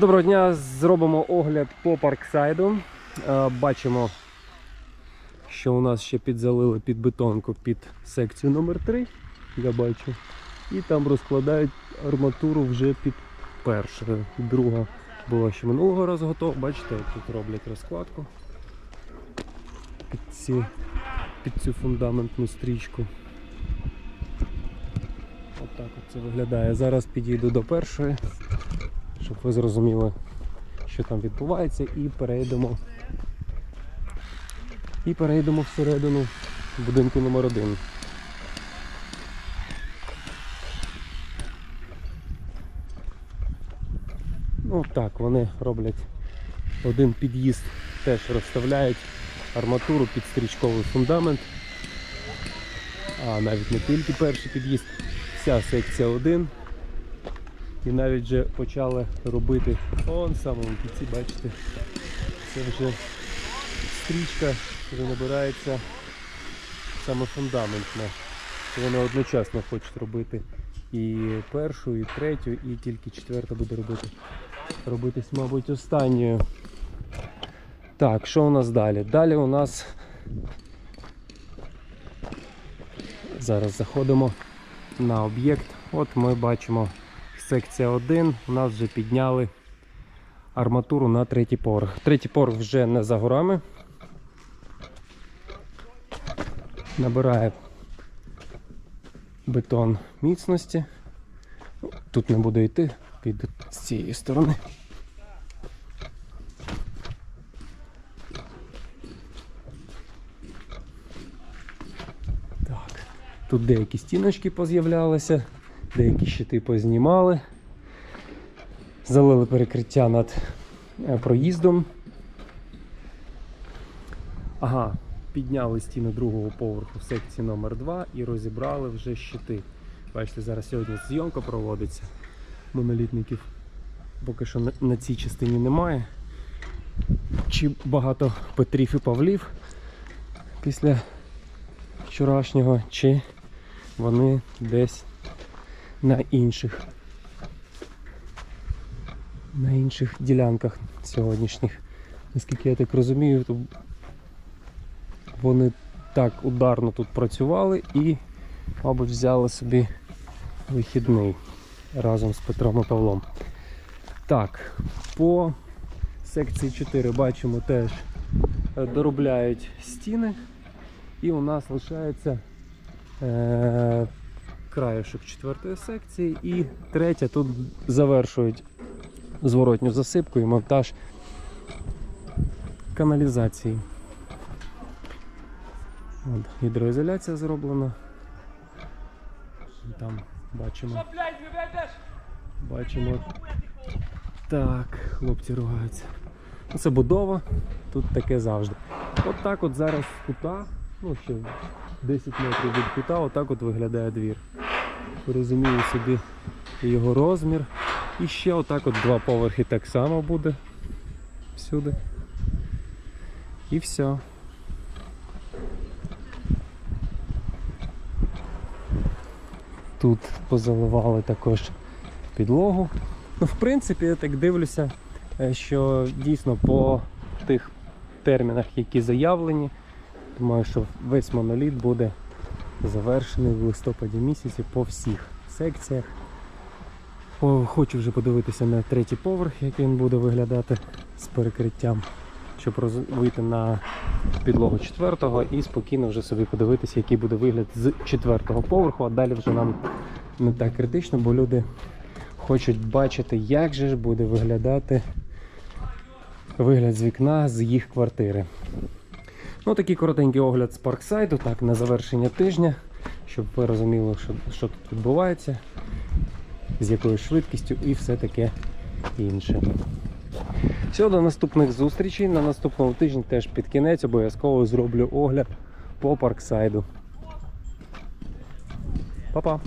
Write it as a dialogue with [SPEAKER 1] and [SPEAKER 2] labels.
[SPEAKER 1] Доброго дня, зробимо огляд по парксайду. Е, Бачимо, що у нас ще підзалили під бетонку під секцію номер 3 я бачу. І там розкладають арматуру вже під першу. Друга була ще минулого разу готова. Бачите, тут роблять розкладку під, ці, під цю фундаментну стрічку. Отак от це виглядає. Зараз підійду до першої, щоб ви зрозуміли, що там відбувається, і перейдемо. І перейдемо всередину будинку номер 1 Ну так, вони роблять один під'їзд, теж розставляють арматуру під стрічковий фундамент. А навіть не тільки перший під'їзд, вся секція 1. І навіть вже почали робити он самому кінці, бачите, це вже стрічка, вже набирається саме фундаментна. Вони одночасно хочуть робити і першу, і третю, і тільки четверта буде робити. Робитись, мабуть, останньою. Так, що у нас далі? Далі у нас зараз заходимо на об'єкт. От ми бачимо секція 1. У нас вже підняли арматуру на третій поверх. Третій поверх вже не за горами. Набирає бетон міцності. Ну, Тут не буду йти під з цієї сторони. Тут деякі стіночки поз'являлися, деякі щити познімали. Залили перекриття над е, проїздом. Ага, підняли стіну другого поверху в секції номер 2 і розібрали вже щити. Бачите, зараз сьогодні зйомка проводиться монолітників. Поки що на, на цій частині немає. Чи багато Петрів і Павлів після вчорашнього, чи вони десь на інших на інших ділянках сьогоднішніх. Наскільки я так розумію, то вони так ударно тут працювали і, мабуть, взяли собі вихідний разом з Петром і Павлом. Так, по секції 4 бачимо теж е, доробляють стіни, і у нас лишається е, краєшок четвертої секції і третя тут завершують зворотню засипку і монтаж каналізації. От, гідроізоляція зроблена. Там бачимо. Бачимо. Так, хлопці ругаються. Це будова, тут таке завжди. От так от зараз кута, ну ще 10 метрів від кута, отак от виглядає двір. Розумію собі його розмір. І ще отак от два поверхи так само буде всюди. І все. Тут позаливали також підлогу. Ну, в принципі, я так дивлюся, е, що дійсно по тих термінах, які заявлені, думаю, що весь моноліт буде завершений в листопаді місяці по всіх секціях. Хочу вже подивитися на третій поверх, як він буде виглядати з перекриттям, щоб вийти на підлогу четвертого і спокійно вже собі подивитися, який буде вигляд з четвертого поверху, а далі вже нам не так критично, бо люди хочуть бачити, як же ж буде виглядати вигляд з вікна з їх квартири. Ну, такий коротенький огляд з парксайду, так, на завершення тижня, щоб ви розуміли, що, що тут відбувається, з якою швидкістю і все таке інше. Все, до наступних зустрічей. На наступному тижні теж під кінець обов'язково зроблю огляд по парксайду. Па-па!